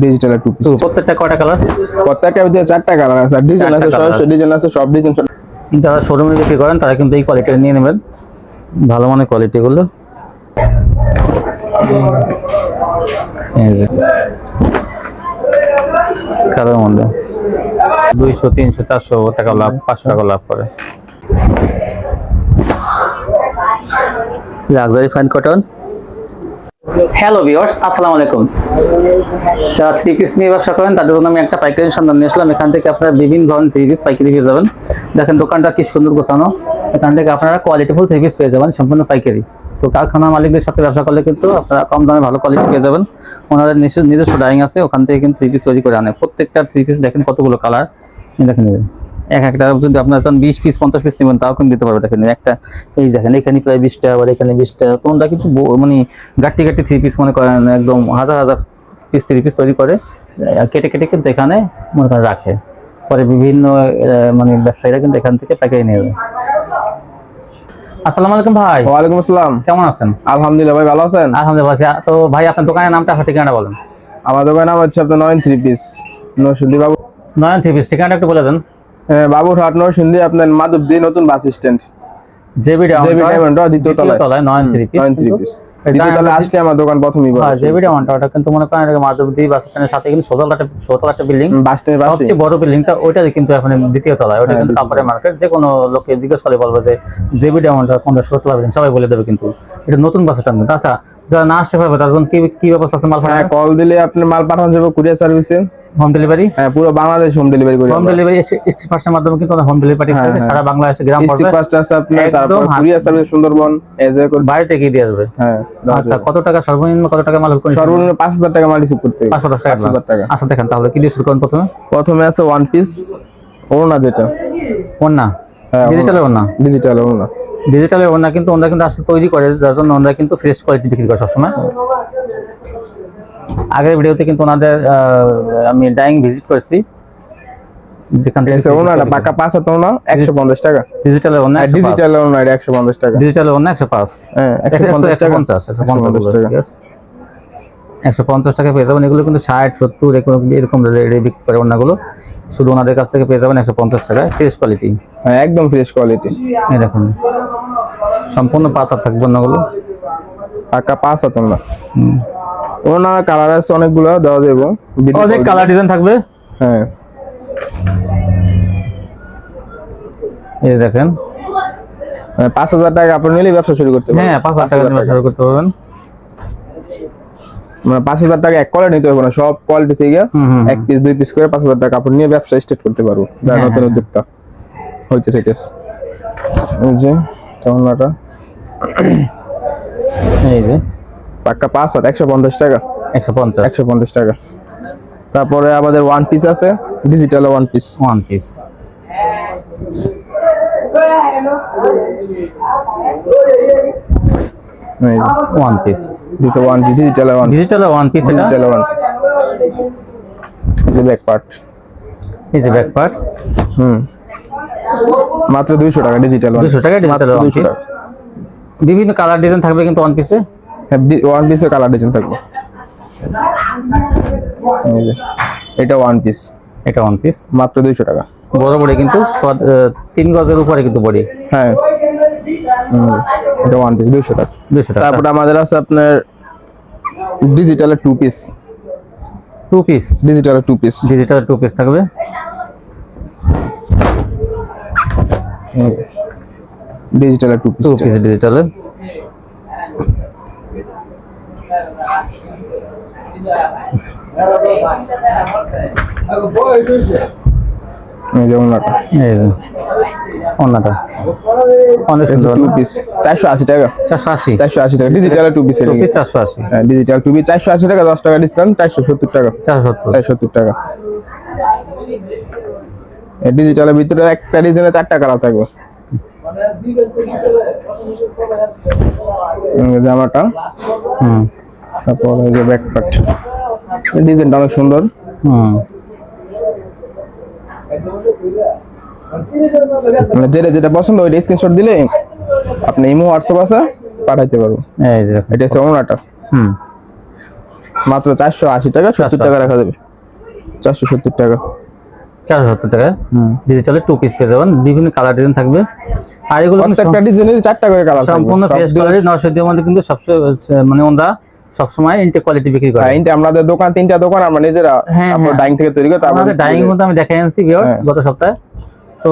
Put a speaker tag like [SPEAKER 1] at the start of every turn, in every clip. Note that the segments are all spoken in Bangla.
[SPEAKER 1] ডিজিটাল টু পিস
[SPEAKER 2] প্রত্যেকটা কয়টা কালার
[SPEAKER 1] প্রত্যেকটা ভিতরে চারটা কালার আছে। আর ডিজাইন আছে সব। ডিজাইন আছে। সব ডিজাইন
[SPEAKER 2] যারা শোরুমে বিক্রি করেন তারা কিন্তু এই কোয়ালিটি নিয়ে নেবেন। ভালো মানের কোয়ালিটিগুলো কালার মধ্যে দুইশো তিনশো চারশো টাকা লাভ পাঁচশো টাকা লাভ করে। Luxury fine cotton hello viewers আসসালামু আলাইকুম। যারা থ্রি পিস নিয়ে ব্যবসা করেন, তাদের জন্য আমি একটা পাইকারি সন্ধান নিয়ে আসলাম। এখান থেকে আপনারা বিভিন্ন ধরনের থ্রি পিস পাইকারি পেয়ে যাবেন। দেখেন দোকানটা কি সুন্দর গোছানো। এখান থেকে আপনারা কোয়ালিটিফুল থ্রি পিস পেয়ে যাবেন, সম্পূর্ণ পাইকারি। তো কারখানা মালিকদের সাথে ব্যবসা করলে কিন্তু আপনারা কম দামে ভালো কোয়ালিটি পেয়ে যাবেন। ওনাদের নিজস্ব ডাইং আছে, ওখান থেকে কিন্তু থ্রি পিস তৈরি করে আনে। প্রত্যেকটা থ্রি পিস দেখেন কতগুলো কালার দেখেন এই যে। এক একটা যদি আপনার চান বিশ পিস পঞ্চাশ পিস নেবেন তাও কিন্তু দিতে পারবে দেখেন। একটা এই দেখেন এখানে প্রায় বিশটা আবার এখানে বিশটা। তোমরা কিন্তু মানে গাটি গাটি থ্রি পিস মনে করেন একদম হাজার হাজার পিস থ্রি পিস তৈরি করে কেটে কেটে কিন্তু এখানে মনে করেন রাখে। পরে বিভিন্ন মানে ব্যবসায়ীরা কিন্তু এখান থেকে পাইকারি নেবে। আসসালামু আলাইকুম ভাই।
[SPEAKER 1] ওয়ালাইকুম আসসালাম।
[SPEAKER 2] কেমন আছেন?
[SPEAKER 1] আলহামদুলিল্লাহ ভাই ভালো আছেন?
[SPEAKER 2] আলহামদুলিল্লাহ আছি। তো ভাই আপনার দোকানের নামটা ঠিকানাটা বলেন।
[SPEAKER 1] আমার দোকান নাম হচ্ছে আপনার নয়ন থ্রি পিস বাবু
[SPEAKER 2] নয়ন থ্রি পিস ঠিকানাটা একটু বলে দেন।
[SPEAKER 1] বাবুরহাট নরসিংদী আপনার মাধবদী নতুন বাস স্ট্যান্ড
[SPEAKER 2] জেবি
[SPEAKER 1] ডায়মন্ড দ্বিতীয় তলায়।
[SPEAKER 2] Nayan three piece
[SPEAKER 1] Nayan three piece দ্বিতীয় তলায় আসলে আমার দোকান প্রথমই
[SPEAKER 2] হ্যাঁ ওটা কিন্তু মনে করেন মাধবদী বাস স্ট্যান্ডের সাথে কিন্তু সোতলা একটা বিল্ডিং
[SPEAKER 1] বাস স্ট্যান্ডের
[SPEAKER 2] সবচেয়ে বড় বিল্ডিংটা ওইটা কিন্তু এখন দ্বিতীয় তলায়। ওটা
[SPEAKER 1] হ্যাঁ,
[SPEAKER 2] কিন্তু
[SPEAKER 1] দ্বিতীয়
[SPEAKER 2] কাপড়ের মার্কেট যে কোনো লোকে জিজ্ঞেস করলে বলব যে কোনটা সোতলা বিল্ডিং সবাই বলে দেবে কিন্তু। এটা নতুন বাস স্ট্যান্ড আচ্ছা যারা না আসতে পারবে তার জন্য কি কি ব্যবস্থা আছে মাল
[SPEAKER 1] হ্যাঁ কল দিলে আপনি মাল পাঠানো যাবে কুরিয়ার সার্ভিসে
[SPEAKER 2] হোম ডেলিভারি
[SPEAKER 1] হ্যাঁ পুরো বাংলাদেশ হোম ডেলিভারি করে
[SPEAKER 2] হোম ডেলিভারি স্ট্রিট ফাস্টের মাধ্যমে কিন্তু হোম ডেলিভারি
[SPEAKER 1] হ্যাঁ।
[SPEAKER 2] সারা বাংলাদেশে গ্রাম পর্যায়ে
[SPEAKER 1] ফার্স্ট আছে আপনার তারপর কুরিয়ার সার্ভিস সুন্দরবন এজে করে
[SPEAKER 2] বাড়ি থেকে দিয়ে আসবে?
[SPEAKER 1] হ্যাঁ
[SPEAKER 2] আচ্ছা কত টাকা সর্বনিম্ন কত টাকা মাল করে
[SPEAKER 1] সর্বনিম্ন পাঁচ হাজার টাকা মাল রিসিভ করতে হবে।
[SPEAKER 2] পাঁচশো দশ টাকা
[SPEAKER 1] 5,000 টাকা।
[SPEAKER 2] আচ্ছা দেখেন তাহলে কি দিয়ে শুরু করেন প্রথমে?
[SPEAKER 1] প্রথমে আছে ওয়ান পিস ওনা যেটা।
[SPEAKER 2] ওন্না ডিজিটাল ওন্না
[SPEAKER 1] ডিজিটাল ওনা
[SPEAKER 2] ডিজিটালের ওন্না কিন্তু ওনারা কিন্তু আসলে তৈরি করে যার জন্য ওনারা কিন্তু ফ্রেশ কোয়ালিটি বিক্রি করে সবসময়। আগের ভিডিওতে কিন্তু ওনাদের আমি ডাইং ভিজিট করেছি। যেখান থেকে
[SPEAKER 1] ওনাটা পাকা পাঁচ হাজার ওনা একশো পঞ্চাশ টাকা।
[SPEAKER 2] ডিজিটালের ওন্না
[SPEAKER 1] আর ডিজিটাল ওনা একশো পঞ্চাশ টাকা।
[SPEAKER 2] ডিজিটালের ওন্না একশো পাঁচ
[SPEAKER 1] হ্যাঁ একশো পঞ্চাশ টাকা।
[SPEAKER 2] পঞ্চাশ একশো পঞ্চাশ
[SPEAKER 1] 150 টাকা।
[SPEAKER 2] একশো পঞ্চাশ টাকা পেয়ে যাবেন। এগুলো কিন্তু ষাট সত্তর এরকম এরকম বিক্রি করে ওনাগুলো শুধু ওনাদের কাছ থেকে পেয়ে যাবেন একশো পঞ্চাশ টাকায়। ফ্রেশ কোয়ালিটি
[SPEAKER 1] হ্যাঁ একদম ফ্রেশ কোয়ালিটি
[SPEAKER 2] এই দেখুন। সম্পূর্ণ পাঁচ হাত থাকবে ওনাগুলো
[SPEAKER 1] পাকা পাঁচ ওনা
[SPEAKER 2] হুম।
[SPEAKER 1] ওনা কালার আছে অনেকগুলো দেওয়া যাবে।
[SPEAKER 2] অনেক কালার ডিজাইন থাকবে?
[SPEAKER 1] হ্যাঁ।
[SPEAKER 2] এই দেখেন।
[SPEAKER 1] হ্যাঁ, পাঁচ হাজার টাকা আপনি নিলে ব্যবসা শুরু করতে পারবেন।
[SPEAKER 2] হ্যাঁ পাঁচ হাজার টাকা দিয়ে শুরু করতে পারবেন।
[SPEAKER 1] মানে পাঁচ হাজার টাকা এক কোয়ালিটি নিতে হবে না সব কোয়ালিটি থেকে এক পিস দুই পিস করে পাঁচ হাজার টাকা আপনি নিয়ে ব্যবসা স্টার্ট করতে পারব যারা
[SPEAKER 2] হ্যাঁ,
[SPEAKER 1] নতুন
[SPEAKER 2] হ্যাঁ।
[SPEAKER 1] উদ্যোক্তা হইতে চাইতেছে এই যে ওনাটা
[SPEAKER 2] এই যে।
[SPEAKER 1] পাক্কা পাঁচ হাজার একশো পঞ্চাশ টাকা।
[SPEAKER 2] একশো পঞ্চাশ।
[SPEAKER 1] একশো পঞ্চাশ টাকা। তারপরে আমাদের ওয়ান পিস আছে digital one piece
[SPEAKER 2] one piece one piece
[SPEAKER 1] this one digital one
[SPEAKER 2] digital one piece এটা?
[SPEAKER 1] Digital one piece back part
[SPEAKER 2] এই যে ব্যাক পার্ট
[SPEAKER 1] হুম। মাত্র দুইশো টাকা ডিজিটাল
[SPEAKER 2] টাকা ডিজিটাল ওয়ান পিস বিভিন্ন কালার ডিজাইন থাকবে কিন্তু ওয়ান পিসে
[SPEAKER 1] ওয়ান পিসের কালার ডিজাইন থাকবে। এটা ওয়ান পিস
[SPEAKER 2] এটা ওয়ান পিস
[SPEAKER 1] মাত্র দুইশো টাকা।
[SPEAKER 2] বড় বড়ি কিন্তু তিন গজের উপরে কিন্তু বড়ি।
[SPEAKER 1] হ্যাঁ। এটা ওয়ান পিস দুইশো টাকা।
[SPEAKER 2] দুশো টাকা।
[SPEAKER 1] তারপরে আমাদের আছে আপনার ডিজিটালের two piece
[SPEAKER 2] two piece
[SPEAKER 1] ডিজিটালের two piece
[SPEAKER 2] digital two piece থাকবে।
[SPEAKER 1] ডিজিটালের টু পিস
[SPEAKER 2] টু পিস ডিজিটালের
[SPEAKER 1] এই যে ওনাটা
[SPEAKER 2] এই যে
[SPEAKER 1] চারশো আশি টাকা।
[SPEAKER 2] চারশো আশি।
[SPEAKER 1] চারশো আশি টাকা। টু পিস
[SPEAKER 2] চারশো আশি।
[SPEAKER 1] হ্যাঁ ডিজিটাল টু পিস চারশো আশি টাকা দশ টাকা ডিসকাউন্ট চারশো সত্তর টাকা।
[SPEAKER 2] চারশো সত্তর।
[SPEAKER 1] টাকা। ডিজিটালের ভিতরে একটা ডিজাইনে চারটা কালার থাকবে। এই জামাটা
[SPEAKER 2] হুম।
[SPEAKER 1] তারপর এই যে ব্যাক পার্ট ডিজাইনটা অনেক সুন্দর।
[SPEAKER 2] হুম।
[SPEAKER 1] মানে যেটা যেটা পছন্দ ওইটা স্ক্রিনশট দিলে আপনি ইমো হোয়াটসঅ্যাপ আছে পাঠাইতে পারব।
[SPEAKER 2] এই যে
[SPEAKER 1] এটা হচ্ছে ওনাটা।
[SPEAKER 2] হুম।
[SPEAKER 1] মাত্র চারশো আশি টাকা সত্তর টাকা রাখা যাবে। চারশো সত্তর টাকা।
[SPEAKER 2] চারশো সত্তর টাকা?
[SPEAKER 1] হুম।
[SPEAKER 2] ডিজিটালে টু পিস পেয়ে যাবেন। বিভিন্ন কালার ডিজাইন থাকবে। আর এগুলো
[SPEAKER 1] প্রত্যেকটা ডিজাইনের চারটা করে কালার
[SPEAKER 2] সম্পূর্ণ কোয়ালিটি নশো দিয়ে মধ্যে কিন্তু হচ্ছে মানে ওরা সবসময় ইনটেক কোয়ালিটি বিক্রি করে।
[SPEAKER 1] হ্যাঁ আমাদের দোকান তিনটা দোকান আমরা নিজেরা
[SPEAKER 2] হ্যাঁ,
[SPEAKER 1] আমরা
[SPEAKER 2] হ্যাঁ।
[SPEAKER 1] ডাইং থেকে তৈরি করি তারপর
[SPEAKER 2] আমাদের ডাইনিং মধ্যে আমি দেখাই আনছি ভিউয়ার্স
[SPEAKER 1] হ্যাঁ।
[SPEAKER 2] গত সপ্তাহে। তো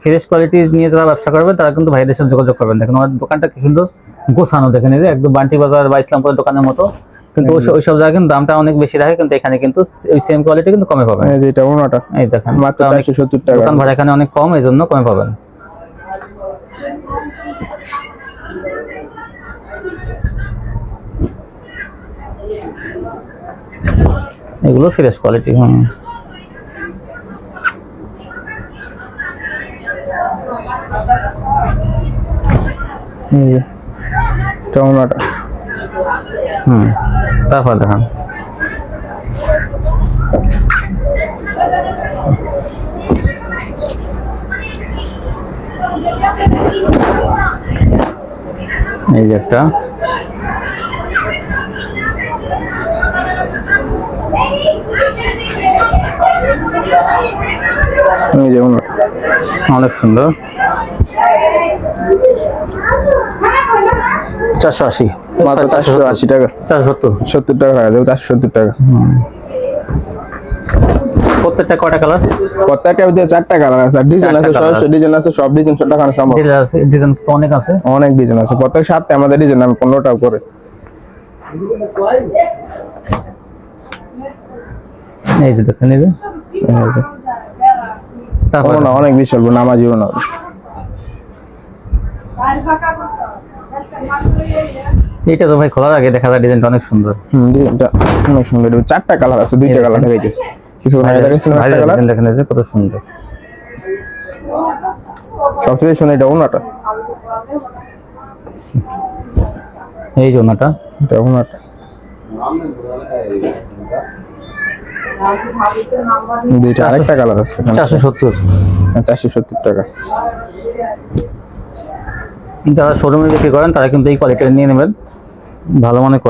[SPEAKER 2] ফ্রেশ কোয়ালিটি নিয়ে যারা ব্যবসা করবে তারা কিন্তু ভাইদের সাথে যোগাযোগ করবেন। দেখেন আমাদের দোকানটা কি সুন্দর গোছানো দেখেন এই যে একদম বান্টি বাজার বা ইসলামপুরের দোকানের মতো। কিন্তু ওই ওইসব জায়গায় কিন্তু দামটা অনেক বেশি রাখে কিন্তু এখানে কিন্তু ওই সেম কোয়ালিটি কিন্তু কমে পাবেন।
[SPEAKER 1] এই যে এটা ওনাটা
[SPEAKER 2] এই দেখেন
[SPEAKER 1] মাত্র
[SPEAKER 2] অনেক-
[SPEAKER 1] চারশো সত্তর টাকা।
[SPEAKER 2] দোকান ভাড়া এখানে অনেক কম এই জন্য কমে পাবেন। এগুলো ফ্রেশ কোয়ালিটি হুম।
[SPEAKER 1] এটা
[SPEAKER 2] হুম তারপর দেখান। এই যে একটা। অনেক সুন্দর। চারশো আশি।
[SPEAKER 1] মাত্র চারশো আশি টাকা।
[SPEAKER 2] চারশো সত্তর।
[SPEAKER 1] সত্তর টাকা রাখা যাবে চারশো সত্তর টাকা।
[SPEAKER 2] প্রত্যেকটা কয়টা কালার
[SPEAKER 1] প্রত্যেকটা ভিতরে চারটা কালার আছে। ডিজাইন আছে সব ডিজাইন আছে। সব ডিজাইন দেখানো সম্ভব।
[SPEAKER 2] আছে ডিজাইন অনেক আছে।
[SPEAKER 1] অনেক ডিজাইন আছে। প্রত্যেক সাথে আমাদের ডিজাইন আমি পনেরোটা করে।
[SPEAKER 2] এই যে দেখেন এই যে। তারপর?
[SPEAKER 1] না অনেক বিশাল নামাজিও না।
[SPEAKER 2] এইটা তো ভাই খোলার আগে দেখা যায় ডিজাইনটা অনেক সুন্দর।
[SPEAKER 1] হুম ডিজাইনটা অনেক সুন্দর। চারটা কালার আছে দুইটা কালার দেখাইতেছে। কিছু আগে দেখাইছিলাম একটা কালার।
[SPEAKER 2] ডিজাইন দেখেন এই যে কত সুন্দর।
[SPEAKER 1] সবচেয়ে শুনে এটা ওনাটা।
[SPEAKER 2] এই জন্যটা
[SPEAKER 1] এটা ওনাটা। দুইটা আরেকটা কালার আছে।
[SPEAKER 2] চারশো সত্তর।
[SPEAKER 1] হ্যাঁ, চারশো সত্তর টাকা।
[SPEAKER 2] যারা শোরুমে বিক্রি করেন তারা কিন্তু এই কোয়ালিটি নিয়ে নেবেন। ভালো মানের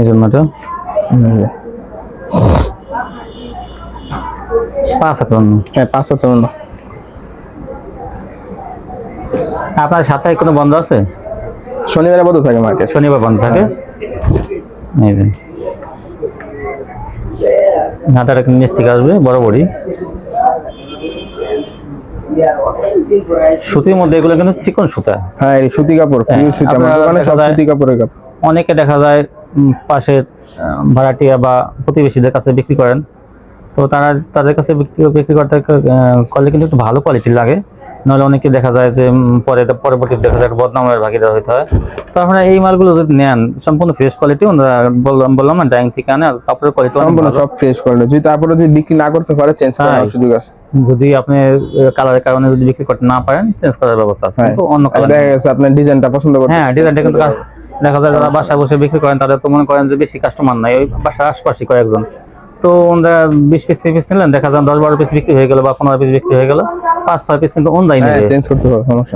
[SPEAKER 2] এই জন্যটা পাঁচ
[SPEAKER 1] হ্যাঁ পাঁচ
[SPEAKER 2] আপনার সাপ্তাহিক কোনো বন্ধ আছে?
[SPEAKER 1] শনিবারে বন্ধ থাকে মার্কেট
[SPEAKER 2] শনিবার বন্ধ থাকে। যে। হাতার নিচ থেকে আসবে বরাবরই সুতির মধ্যে এগুলো কিন্তু চিকন সুতা।
[SPEAKER 1] হ্যাঁ সুতি কাপড়
[SPEAKER 2] হ্যাঁ,
[SPEAKER 1] সুতি সব সুতি কাপড়ের কাপড়।
[SPEAKER 2] অনেকে দেখা যায় পাশের ভাড়াটিয়া বা প্রতিবেশীদের কাছে বিক্রি করেন। তো তারা তাদের কাছে বিক্রি বিক্রি করতে করলে কিন্তু একটু ভালো কোয়ালিটির লাগে। নাহলে অনেকে দেখা যায় যে পরে পরবর্তীতে দেখা যায় বদনামের ভাগিদার হইতে হয়। তো আপনারা এই মালগুলো যদি নেন সম্পূর্ণ ফ্রেশ কোয়ালিটি বললাম বললাম না ডাইং থেকে আনে কাপড়ের কোয়ালিটি
[SPEAKER 1] সম্পূর্ণ সব ফ্রেশ করে যদি তারপরে যদি বিক্রি না করতে পারে চেঞ্জ করার
[SPEAKER 2] হ্যাঁ।
[SPEAKER 1] সুযোগ আছে।
[SPEAKER 2] যদি আপনি কালারের কারণে যদি বিক্রি করতে না পারেন চেঞ্জ করার ব্যবস্থা আছে।
[SPEAKER 1] হ্যাঁ।
[SPEAKER 2] কিন্তু অন্য কালার
[SPEAKER 1] দেখা গেছে আপনার ডিজাইনটা পছন্দ করতে
[SPEAKER 2] হ্যাঁ ডিজাইনটা কিন্তু দেখা যায় যারা বাসায় বসে বিক্রি করেন তাদের তো মনে করেন যে বেশি কাস্টমার নাই। ওই বাসার আশপাশই কয়েকজন। তো ওনারা বিশ পিস পিস নিলেন দেখা যান দশ বারো পিস বিক্রি হয়ে গেল বা পনেরো পিস বিক্রি হয়ে গেল। পাঁচ ছয় পিস কিন্তু অনলাইন
[SPEAKER 1] হ্যাঁ চেঞ্জ করতে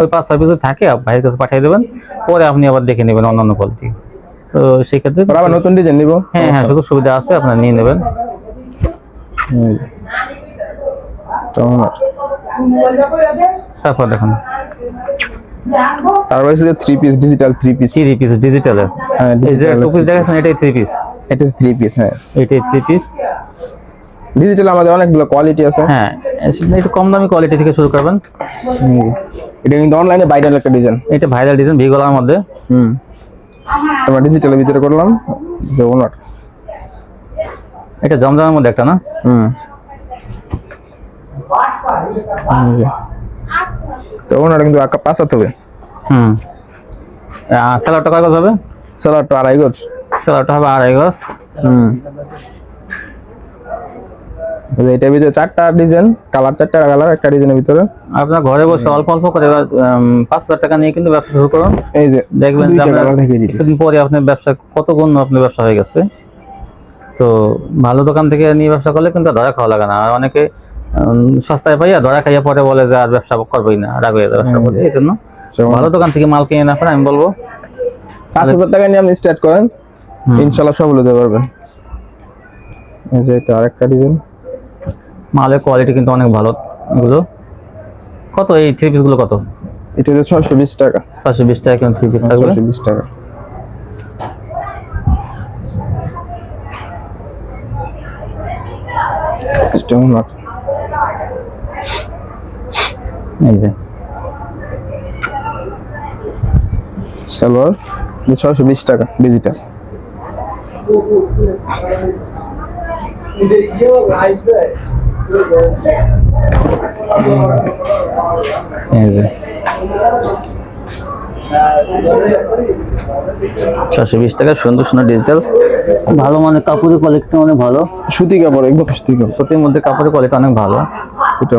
[SPEAKER 2] ওই পাঁচ ছয় পিস থাকে ভাইয়ের কাছে পাঠিয়ে দেবেন পরে আপনি আবার দেখে নেবেন অন্যান্য কোয়ালিটি তো সেই ক্ষেত্রে
[SPEAKER 1] আবার নতুন ডিজাইন নিব?
[SPEAKER 2] হ্যাঁ হ্যাঁ সুযোগ সুবিধা আছে আপনারা নিয়ে নেবেন। তারপর দেখুন।
[SPEAKER 1] তারপর three piece digital three piece
[SPEAKER 2] three piece digital
[SPEAKER 1] হ্যাঁ
[SPEAKER 2] টু পিস দেখাচ্ছেন এটাই থ্রি পিস
[SPEAKER 1] এটা থ্রি পিস হ্যাঁ।
[SPEAKER 2] এটাই থ্রি পিস
[SPEAKER 1] ডিজিটাল আমাদের অনেকগুলো কোয়ালিটি আছে।
[SPEAKER 2] হ্যাঁ একটু কম দামি কোয়ালিটি থেকে শুরু করবেন।
[SPEAKER 1] এটা কিন্তু অনলাইনে ভাইরাল একটা ডিজাইন
[SPEAKER 2] এটা ভাইরাল ডিজাইন ভি গলার মধ্যে।
[SPEAKER 1] হুম। তোমার ডিজিটালের ভিতরে করলাম। যে ওনার
[SPEAKER 2] এটা জমজমের মধ্যে একটা না?
[SPEAKER 1] হুম। তো ওনার কিন্তু আঁকা পাঁচাতে হবে।
[SPEAKER 2] হুম। স্যালাডটা কয় গজ হবে?
[SPEAKER 1] সালাডটা আড়াই গজ।
[SPEAKER 2] স্যালাডটা হবে আড়াই গজ।
[SPEAKER 1] হুম। এটার ভিতরে চারটা ডিজাইন কালার চারটা কালার একটা ডিজাইনের ভিতরে।
[SPEAKER 2] আপনার ঘরে বসে অল্প অল্প করে পাঁচ হাজার টাকা নিয়ে কিন্তু ব্যবসা শুরু করুন।
[SPEAKER 1] এই যে
[SPEAKER 2] দেখবেন কিছুদিন পরে আপনার ব্যবসা কত গুণ আপনার ব্যবসা হয়ে গেছে। তো ভালো দোকান থেকে নিয়ে ব্যবসা করলে কিন্তু ধরা খাওয়া লাগে না। আর অনেকে সস্তায় পাইয়া ধরা খাইয়া পরে বলে যে আর ব্যবসা করবোই না রাগ হয়ে ব্যবসা
[SPEAKER 1] হুম।
[SPEAKER 2] এই জন্য ভালো দোকান থেকে মাল কিনে না আমি বলব।
[SPEAKER 1] পাঁচ হাজার টাকা নিয়ে আপনি স্টার্ট করেন।
[SPEAKER 2] হুম।
[SPEAKER 1] ইনশাল্লাহ সফল হতে পারবেন। এই যে এটা আরেকটা ডিজাইন
[SPEAKER 2] মালের কোয়ালিটি কিন্তু অনেক ভালো। এগুলো কত? এই থ্রি পিসগুলো কত?
[SPEAKER 1] এটা হচ্ছে ছয়শো বিশ টাকা।
[SPEAKER 2] চারশো বিশ টাকা কেমন থ্রি পিস থাকবে?
[SPEAKER 1] ছয়শো বিশ টাকা।
[SPEAKER 2] এই যে।
[SPEAKER 1] সালোয়ার ছয়শো বিশ টাকা ডিজিটাল
[SPEAKER 2] এই যে চারশো বিশ টাকা সুন্দর সুন্দর ডিজিটাল ভালো মানে কাপড়ের কোয়ালিটি অনেক ভালো।
[SPEAKER 1] সুতি কাপড় একদম সুতি কাপড়।
[SPEAKER 2] সত্যির মধ্যে কাপড়ের কোয়ালিটি অনেক ভালো।
[SPEAKER 1] সেটা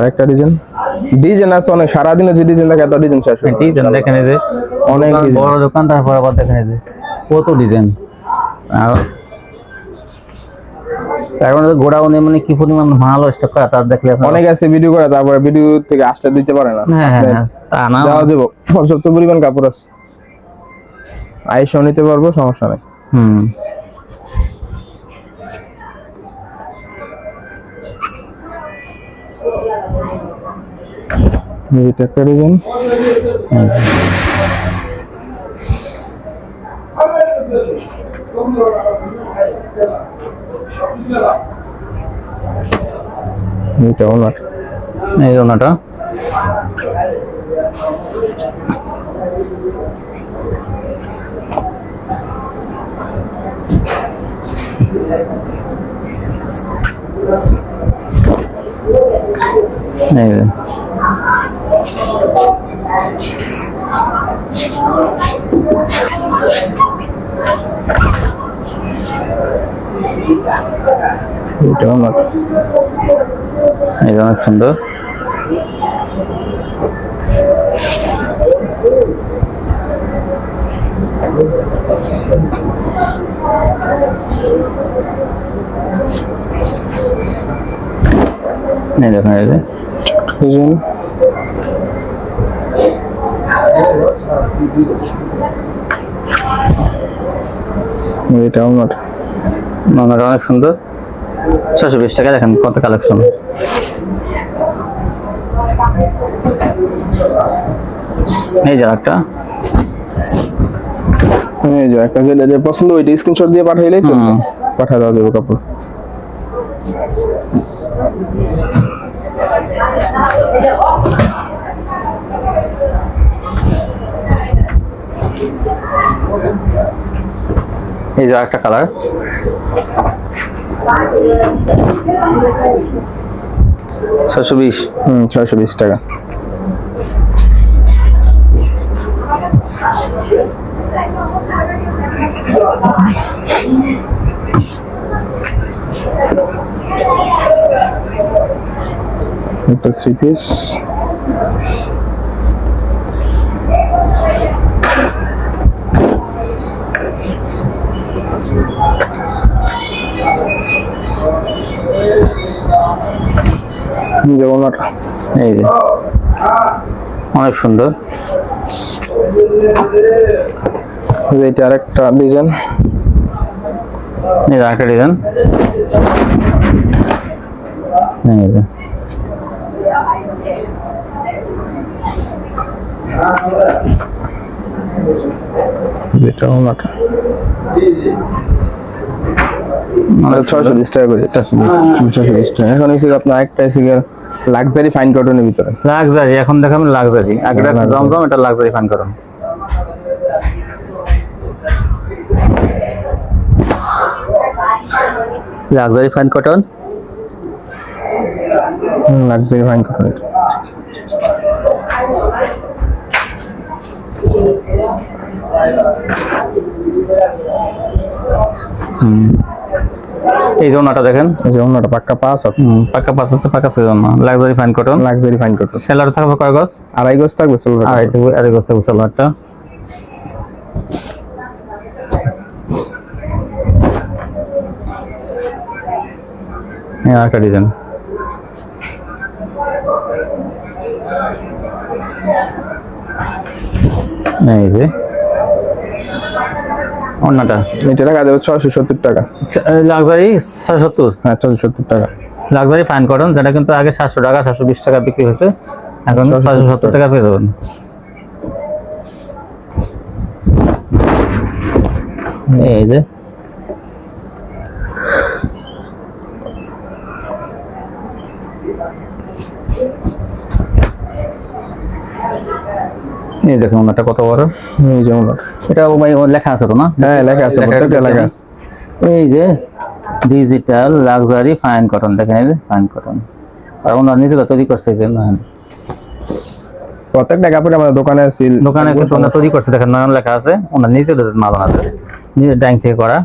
[SPEAKER 1] আরেকটা ডিজাইন ডিজাইন আছে অনেক সারাদিনে যে ডিজাইন থাকে এত ডিজাইন শেষ
[SPEAKER 2] ডিজাইন দেখেন এই যে
[SPEAKER 1] অনেক
[SPEAKER 2] বড় দোকান তারপর আবার দেখেন এই যে কত ডিজাইন। আর কারণ গোডাউনে মানে কি পরিমাণ মাল স্টক করা তার দেখলে
[SPEAKER 1] অনেক আছে ভিডিও করে তারপরে ভিডিও থেকে আসলে দিতে পারে না।
[SPEAKER 2] হ্যাঁ হ্যাঁ হ্যাঁ, তা না।
[SPEAKER 1] দেওয়া দেবো পর্যাপ্ত পরিমাণ কাপড় আছে। আইসাও নিতে পারব সমস্যা নেই।
[SPEAKER 2] হুম।
[SPEAKER 1] এটা একটা
[SPEAKER 2] যে।
[SPEAKER 1] এটা ওনার
[SPEAKER 2] এই ওনাটা এই।
[SPEAKER 1] এটা ওনার
[SPEAKER 2] এই যে অনেক সুন্দর এই দেখেন এই যে
[SPEAKER 1] ডিজাইন এটা ওনার
[SPEAKER 2] মামাটা অনেক সুন্দর। ছশো বিশ টাকা দেখেন কত কালেকশন এই যে একটা।
[SPEAKER 1] এই যে একটা যেটা যে পছন্দ ওইটা স্ক্রিনশট দিয়ে পাঠাইলেই তো পাঠা দেওয়া যাবে কাপড়।
[SPEAKER 2] এই যে একটা কালার ছশো বিশ।
[SPEAKER 1] হুম ছয়শো বিশ টাকা। একটা থ্রি পিস
[SPEAKER 2] এই যে। অনেক সুন্দর।
[SPEAKER 1] এটা আরেকটা ডিজাইন।
[SPEAKER 2] এই যে একটা ডিজাইন। এই যে।
[SPEAKER 1] এটা ছয়শো বিশ টাকা করে
[SPEAKER 2] ছয়শো বিশ।
[SPEAKER 1] টাকা। এখন এসে আপনার একটা এসে লাক্সারি ফাইন কটনের ভিতরে।
[SPEAKER 2] লাক্সারি এখন দেখাবেন লাক্সারি আগেটা। জমজম এটা লাক্সারি ফান করুন luxury fine cotton
[SPEAKER 1] luxury fine cotton এটা
[SPEAKER 2] এই জন্যটা দেখেন।
[SPEAKER 1] এই অন্যটা পাক্কা পাঁচ আছে
[SPEAKER 2] পাকা পাঁচ হচ্ছে পাকা সেজন luxury fine cotton
[SPEAKER 1] luxury fine cotton
[SPEAKER 2] seller থাকবে কয় গজ?
[SPEAKER 1] আড়াই গজ থাকবে সোলার
[SPEAKER 2] আড়াই থেকে আড়াই গজ থাকবে সেলারটা একটা ডিজাইন এই যে। অন্যটা?
[SPEAKER 1] এটা টাকা দেবে ছয়শো সত্তর টাকা।
[SPEAKER 2] লাক্সারি ছয় সত্তর?
[SPEAKER 1] হ্যাঁ ছয়শো সত্তর টাকা।
[SPEAKER 2] লাক্সারি ফাইন কটন যেটা কিন্তু আগে সাতশো টাকা সাতশো বিশ টাকা বিক্রি হয়েছে। এখন
[SPEAKER 1] 670
[SPEAKER 2] ছয়শো সত্তর টাকা পেয়ে যাবেন। এই যে। এই দেখুন ওনাটা কত বড়
[SPEAKER 1] এই যেমন
[SPEAKER 2] এটা ভাই লেখা আছে তো না?
[SPEAKER 1] হ্যাঁ লেখা আছে প্রত্যেকটা লেখা আছে।
[SPEAKER 2] এই যে ডিজিটাল লাক্সারি ফাইন কটন দেখেন এই ফাইন কটন আর ওনার নিজেরা তৈরি করছে এই যে নয়ন
[SPEAKER 1] প্রত্যেকটা কাপড়ে আমাদের দোকানে সিল
[SPEAKER 2] দোকানে ওনার তৈরি করছে দেখেন নয়ন লেখা আছে ওনার নিজেদের মাল ওনাদের। নিজের ডাইং থেকে করা।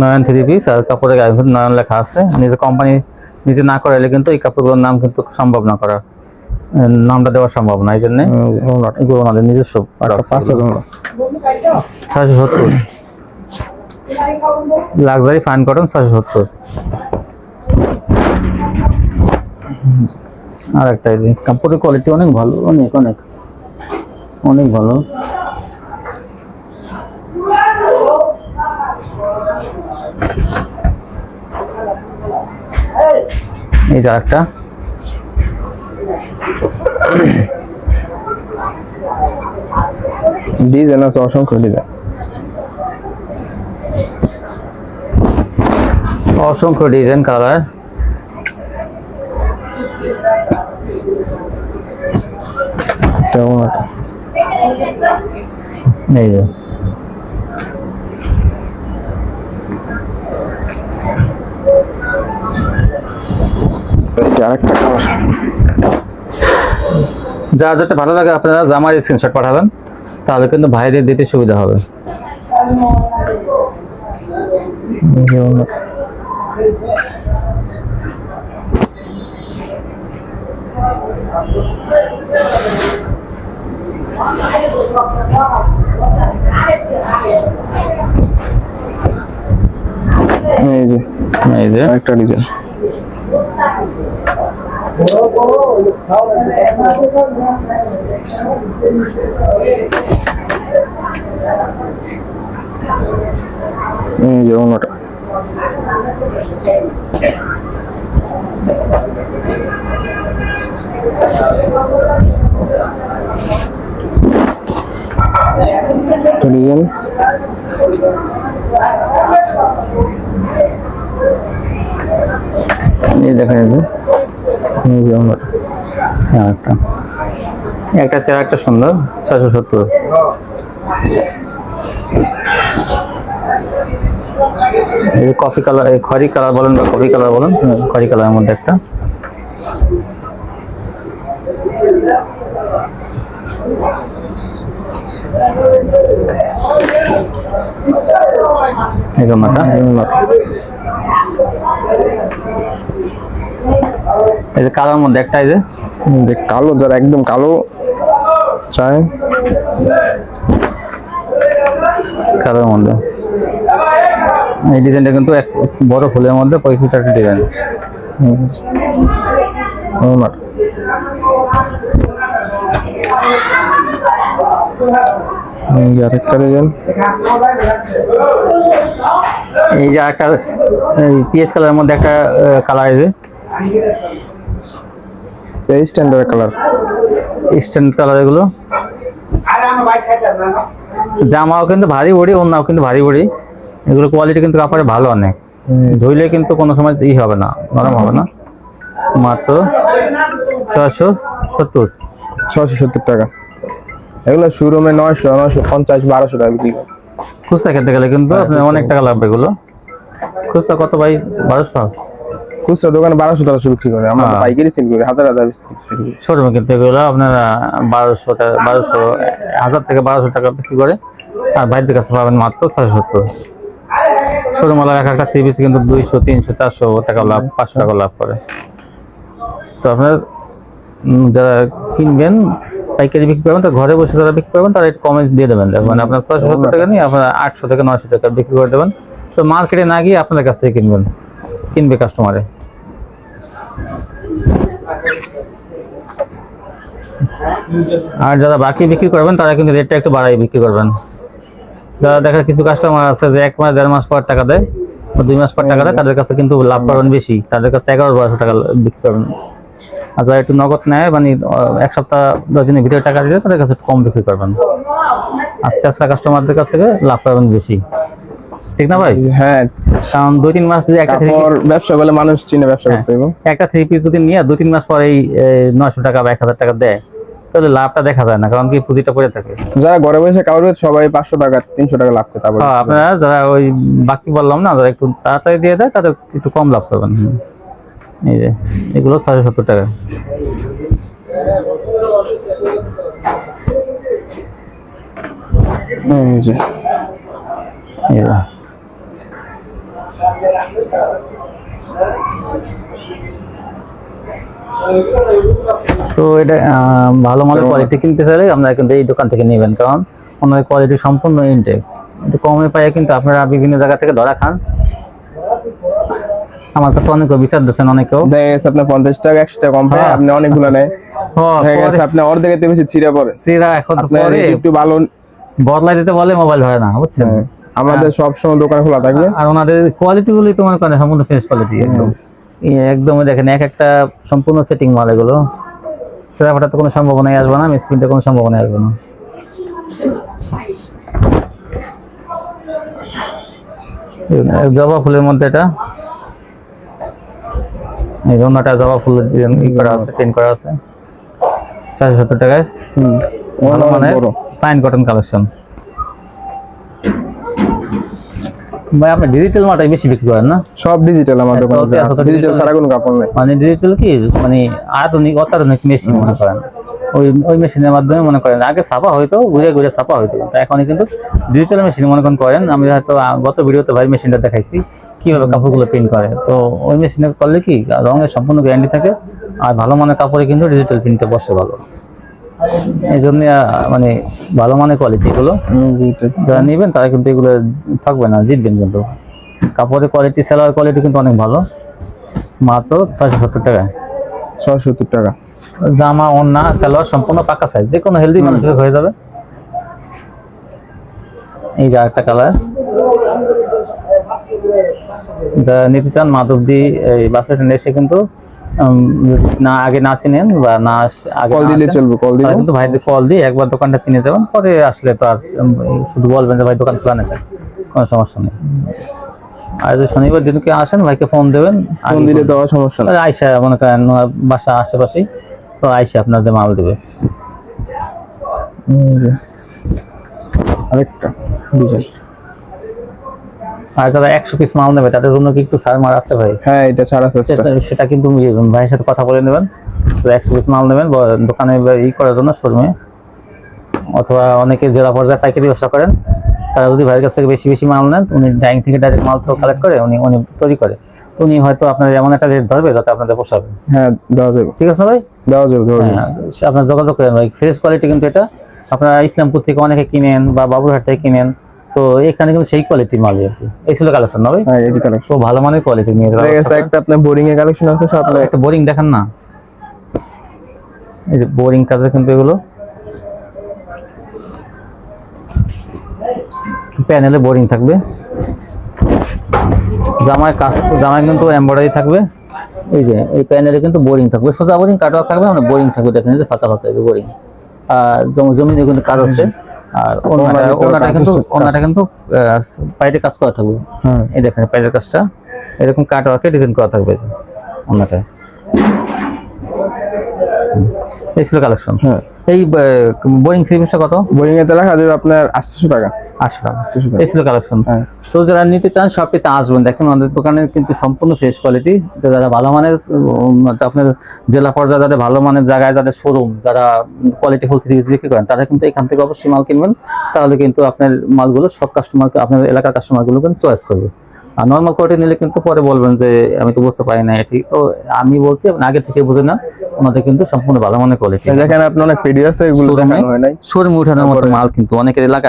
[SPEAKER 2] নয়ন থ্রি পিস আর কাপড়ের গায়ে নয়ন লেখা আছে। নিজে কোম্পানি নিজে না করাইলে কিন্তু এই কাপড়গুলোর নাম কিন্তু সম্ভব না করা নামটা দেওয়া সম্ভব না এই জন্য এগুলো ওনাদের নিজস্ব। ছয়শো সত্তর। লাক্সারি ফাইন কটন ছয়শো সত্তর। আর একটা এই যে কাপড়ের কোয়ালিটি অনেক ভালো অনেক অনেক। অনেক ভালো। এই যে একটা
[SPEAKER 1] ডিজাইন আছে অসংখ্য ডিজাইন
[SPEAKER 2] অসংখ্য ডিজাইন কালার
[SPEAKER 1] তেমন
[SPEAKER 2] এই যে
[SPEAKER 1] একটা আরেকটা কালার
[SPEAKER 2] যা যেটা ভালো লাগে আপনারা জামার স্ক্রিনশট পাঠাবেন, তাহলে কিন্তু ভাইদের দিতে সুবিধা হবে।
[SPEAKER 1] এই যে
[SPEAKER 2] এই যে।
[SPEAKER 1] আরেকটা ডিজাইন। অন্যটা ডিজাইন
[SPEAKER 2] এই দেখেন এই হ্যাঁ, একটা একটা চেহারা একটা সুন্দর ছয়শো সত্তর। এই কফি কালার এই খয়রি কালার বলেন বা কফি কালার বলেন খয়রি কালারের মধ্যে একটা। এই জন্যটা
[SPEAKER 1] এই
[SPEAKER 2] যে কালার মধ্যে একটা এই যে।
[SPEAKER 1] যে কালো যারা একদম কালো চায়
[SPEAKER 2] কালার মধ্যে। এই ডিজাইনটা কিন্তু এক বড় ফুলের মধ্যে পঁয়ত্রিশ একটা ডিজাইন।
[SPEAKER 1] এই যে আরেকটা ডিজাইন।
[SPEAKER 2] এই যে একটা এই পিএস কালারের মধ্যে একটা কালার আছে
[SPEAKER 1] এই স্ট্যান্ডার্ড কালার
[SPEAKER 2] স্ট্যান্ড কালার এগুলো? জামাও কিন্তু ভারী বড়ি অন্যও কিন্তু ভারী বড়ি। এগুলো কোয়ালিটি কিন্তু কাপড়ে ভালো অনেক। ধুইলে কিন্তু কোনো সময় ই হবে না নরম হবে না। মাত্র ছশো সত্তর।
[SPEAKER 1] ছশো সত্তর টাকা। এগুলো শোরুমে নয়শো নয়শো পঞ্চাশ বারোশো টাকা বিক্রি করে
[SPEAKER 2] খুচরা খেতে গেলে কিন্তু আপনার অনেক টাকা লাগবে এগুলো। খুচরা কত ভাই? বারোশো।
[SPEAKER 1] খুচরা দোকানে বারোশো টাকা বিক্রি করে আমরা
[SPEAKER 2] হ্যাঁ।
[SPEAKER 1] পাইকারি সেল করি হাজার হাজার
[SPEAKER 2] শোরুমে কিন্তু এগুলো আপনার বারোশো টাকা বারোশো হাজার থেকে বারোশো টাকা বিক্রি করে আর ভাইদের কাছে পাবেন মাত্র ছয়শো সত্তর। শোরুমওয়ালা এক একটা থ্রি পিস কিন্তু দুইশো তিনশো চারশো টাকা লাভ পাঁচশো টাকা লাভ করে। তো আপনার যারা কিনবেন পাইকারি বিক্রি করবেন তো ঘরে বসে যারা বিক্রি করবেন তারা একটু কমে দিয়ে দেবেন। মানে আপনার ছয়শো সত্তর টাকা নিয়ে আপনার আটশো থেকে নয়শো টাকা বিক্রি করে দেবেন। তো মার্কেটে না গিয়ে আপনাদের কাছ থেকে কিনবেন কিনবে কাস্টমারে আর যারা বাকি বিক্রি করবেন, তারা কিন্তু রেটটা একটু বাড়াই বিক্রি করবেন। যারা দেখা কিছু কাস্টমার আছে যে এক মাস, দেড় মাস পর টাকা দেয় দুই মাস পর টাকা দেয়, তাদের কাছে কিন্তু লাভ পাবেন বেশি। তাদের কাছে এগারো বারোশো টাকা বিক্রি করবেন। আর যারা একটু নগদ নেয় মানে এক সপ্তাহ দশ দিনের ভিতরে টাকা দিলে তাদের কাছে কম বিক্রি করবেন। আর চেষ্টা কাস্টমারদের কাছ থেকে লাভ পাবেন বেশি। ঠিক না ভাই?
[SPEAKER 1] হ্যাঁ।
[SPEAKER 2] কারণ দুই তিন মাস যদি একটা
[SPEAKER 1] কাপড় ব্যবসা করলে মানুষ চিনে ব্যবসা
[SPEAKER 2] হ্যাঁ।
[SPEAKER 1] করতে
[SPEAKER 2] একটা থ্রি পিস যদি নিয়ে দুই তিন মাস পরেই নয়শো টাকা বা এক হাজার টাকা দেয় তাহলে লাভটা দেখা যায় না কারণ কি পুঁজিটা পড়ে থাকে।
[SPEAKER 1] যারা ঘরে বসে কাপড় সবাই পাঁচশো টাকা তিনশো টাকা লাভ করে তারপর
[SPEAKER 2] হ্যাঁ, আপনারা যারা ওই বাকি বললাম না যারা একটু তাড়াতাড়ি দিয়ে দেয় তাদের একটু কম লাভ করবেন। এই যে এগুলো ছয়শো সত্তর টাকা।
[SPEAKER 1] এই যে।
[SPEAKER 2] তো এটা ভালো মানের কোয়ালিটি কিনতে চাইলে আপনারা কিন্তু এই দোকান থেকে নেবেন কারণ ওনার কোয়ালিটি সম্পূর্ণ ইনটেক একটু কমে পায়ে কিন্তু আপনারা বিভিন্ন জায়গা থেকে ধরা খান। আমার কাছে অনেকেও বিচার দিচ্ছেন অনেকেও।
[SPEAKER 1] আপনার পঞ্চাশ টাকা একশো টাকা কম পায়
[SPEAKER 2] হ্যাঁ।
[SPEAKER 1] আপনি অনেকগুলো নেয়।
[SPEAKER 2] পরে
[SPEAKER 1] আপনি অর্ধেকের থেকে বেশি ছিঁড়ে পড়ে।
[SPEAKER 2] সিরা এখন
[SPEAKER 1] একটু ভালো
[SPEAKER 2] বদলাই দিতে বলে মোবাইল হয় না বুঝছেন?
[SPEAKER 1] হ্যাঁ, আমাদের সব সময় দোকান খোলা থাকবে।
[SPEAKER 2] আর ওনাদের কোয়ালিটি গুলি তোমার কাছে সম্পূর্ণ ফ্রেশ কোয়ালিটি একদম। একদম দেখেন এক একটা সম্পূর্ণ সেটিং মাল এগুলো। সেটা ফাটাতে কোনো সম্ভাবনাই আসবে না মিসপ্রিন্টে কোনো সম্ভাবনাই আসবে না। জবা ফুলের মধ্যে এটা। এই রোনাটা জবা ফুলের ই করা আছে প্রিন্ট করা আছে। চারশো সত্তর টাকায়।
[SPEAKER 1] বড়।
[SPEAKER 2] ফাইন কটন কালেকশন ভাই আপনি ডিজিটাল মালটাই বেশি বিক্রি করেন না?
[SPEAKER 1] সব ডিজিটাল আমার
[SPEAKER 2] হ্যাঁ,
[SPEAKER 1] দোকানে
[SPEAKER 2] আসলে
[SPEAKER 1] ডিজিটাল ছাড়া কোনো কাপড় নেই।
[SPEAKER 2] মানে ডিজিটাল কি? মানে আধুনিক অত্যাধুনিক মেশিন মনে করেন। ওই ওই মেশিনের মাধ্যমে মনে করেন। আগে ছাপা হইতো ঘুরে ঘুরে ছাপা হইতো। তা এখন কিন্তু ডিজিটাল মেশিন মনে করেন করেন। আমি হয়তো গত ভিডিওতে ভাই মেশিনটা দেখাইছি কীভাবে কাপড়গুলো প্রিন্ট করে। তো ওই মেশিনে করলে কি রঙের সম্পূর্ণ গ্যারান্টি থাকে। আর ভালো মানের কাপড়ে কিন্তু ডিজিটাল প্রিন্টে বসে ভালো। এই জন্য মানে ভালো মানের কোয়ালিটি এগুলো যারা নেবেন তারা কিন্তু এগুলো থাকবে না জিতবেন কিন্তু। কাপড়ের কোয়ালিটি সেলার কোয়ালিটি কিন্তু অনেক ভালো। মাত্র ছয়শো সত্তর টাকা
[SPEAKER 1] ছয়শো সত্তর টাকা।
[SPEAKER 2] জামা ওন্না সালোয়ার সম্পূর্ণ পাকা সাইজ যে কোনো হেলদি মানুষের হয়ে যাবে। এই যে একটা কালার নিতে চান মাধবদি এই বাস স্ট্যান্ডে এসে কিন্তু না আগে না চিনেন বা না আগে
[SPEAKER 1] কল দিলে চলবে কল দিলে?
[SPEAKER 2] কিন্তু ভাইদের কল দিয়ে একবার দোকানটা চিনে যাবেন পরে আসলে তো আর শুধু বলবেন যে ভাই দোকান খোলা নেই কোনো সমস্যা নেই। আর যদি শনিবার দিনকে আসেন ভাইকে ফোন দেবেন
[SPEAKER 1] ফোন দিলে। দেওয়া সমস্যা না
[SPEAKER 2] ওই আইসা মনে করেন বাসা আশেপাশেই তো আইসা আপনাদের মাল দেবে।
[SPEAKER 1] আরেকটা ডিজাইন
[SPEAKER 2] আর যারা একশো পিস মাল নেবে তাদের জন্য কি একটু সার মার আছে ভাই?
[SPEAKER 1] হ্যাঁ এটা ছাড়া আছে
[SPEAKER 2] সেটা- কিন্তু ইয়ে, ভাইয়ের সাথে কথা বলে নেবেন। একশো পিস মাল নেবেন দোকানে ই করার জন্য শোরুমে। অথবা অনেকে জেলা পর্যায়ে পাইকারি ব্যবসা করেন তারা যদি ভাইয়ের কাছ থেকে বেশি বেশি মাল নেন উনি ডাইং থেকে ডাইরেক্ট মাল তো কালেক্ট করে উনি উনি তৈরি করে। উনি হয়তো আপনার এমন একটা রেট ধরবে যাতে আপনাদের পোষাবে।
[SPEAKER 1] হ্যাঁ দেওয়া যাবে।
[SPEAKER 2] ঠিক আছে না ভাই?
[SPEAKER 1] দেওয়া যাবে দেওয়া যাবে।
[SPEAKER 2] হ্যাঁ, আপনার যোগাযোগ করেন ভাই। ফ্রেশ কোয়ালিটি কিন্তু এটা। আপনারা ইসলামপুর থেকে অনেকে কিনেন বা বাবুরহাট থেকে কিনেন। তো এখানে কিন্তু সেই কোয়ালিটির মালই আর কি। এই ছিল কালেকশন ভাই?
[SPEAKER 1] হ্যাঁ কালেকশন
[SPEAKER 2] তো ভালো মানের কোয়ালিটি নিয়ে
[SPEAKER 1] দেখা একটা আপনার বোরিং এর কালেকশন আছে সব
[SPEAKER 2] একটা বোরিং দেখেন না। এই যে বোরিং কাজে কিন্তু এগুলো। প্যানেলে বোরিং থাকবে। জামায় কাজ জামায় কিন্তু এমব্রয়ডারি থাকবে। এই যে এই প্যানেলে কিন্তু বোরিং থাকবে। সোজা বোরিং কাটওয়ার্ক থাকবে মানে বোরিং থাকবে দেখেন যে ফাঁকা বোরিং আর জমি জমিনে কিন্তু কাজ আছে। আর ওনাটা ওনাটা কিন্তু। ওনাটা কিন্তু পাইতে কাজ করা থাকবে।
[SPEAKER 1] হ্যাঁ
[SPEAKER 2] এই দেখেন পাইলের কাজটা। এরকম কাট ওয়ার্কে ডিজাইন করা থাকবে অন্যটায় এই ছিল কালেকশন
[SPEAKER 1] হ্যাঁ
[SPEAKER 2] এই বোরিং থ্রি পিসটা কত?
[SPEAKER 1] বোরিং এতে রাখা যাবে আপনার আটশোশো টাকা।
[SPEAKER 2] আটশো টাকা।
[SPEAKER 1] আটশোশো টাকা।
[SPEAKER 2] এই কালেকশন
[SPEAKER 1] হ্যাঁ।
[SPEAKER 2] তো যারা নিতে চান শপটিতে আসবেন। দেখেন আমাদের দোকানে কিন্তু সম্পূর্ণ ফ্রেশ কোয়ালিটি যারা ভালো মানের উম, আপনার জেলা পর্যায়ে যাদের ভালো মানের জায়গায় যাদের শোরুম যারা কোয়ালিটি ফুল থ্রি বিক্রি করেন তারা কিন্তু এখান থেকে অবশ্যই মাল কিনবেন। তাহলে কিন্তু আপনার মালগুলো সব কাস্টমারকে আপনার এলাকার কাস্টমারগুলো কিন্তু চয়েস করবে। আর নর্মাল কোয়ালিটি নিলে কিন্তু পরে বলবেন যে আমি তো বুঝতে পারি না এটি তো আমি বলছি আপনি আগে থেকে বুঝে না ওনাদের কিন্তু সম্পূর্ণ ভালো মনে কোয়ালিটি
[SPEAKER 1] দেখেন আপনি অনেক ভিডিও আছে এগুলো
[SPEAKER 2] Showroom
[SPEAKER 1] হয় নাই।
[SPEAKER 2] শোরুমে উঠানোর মতো মাল কিন্তু অনেকের এলাকায়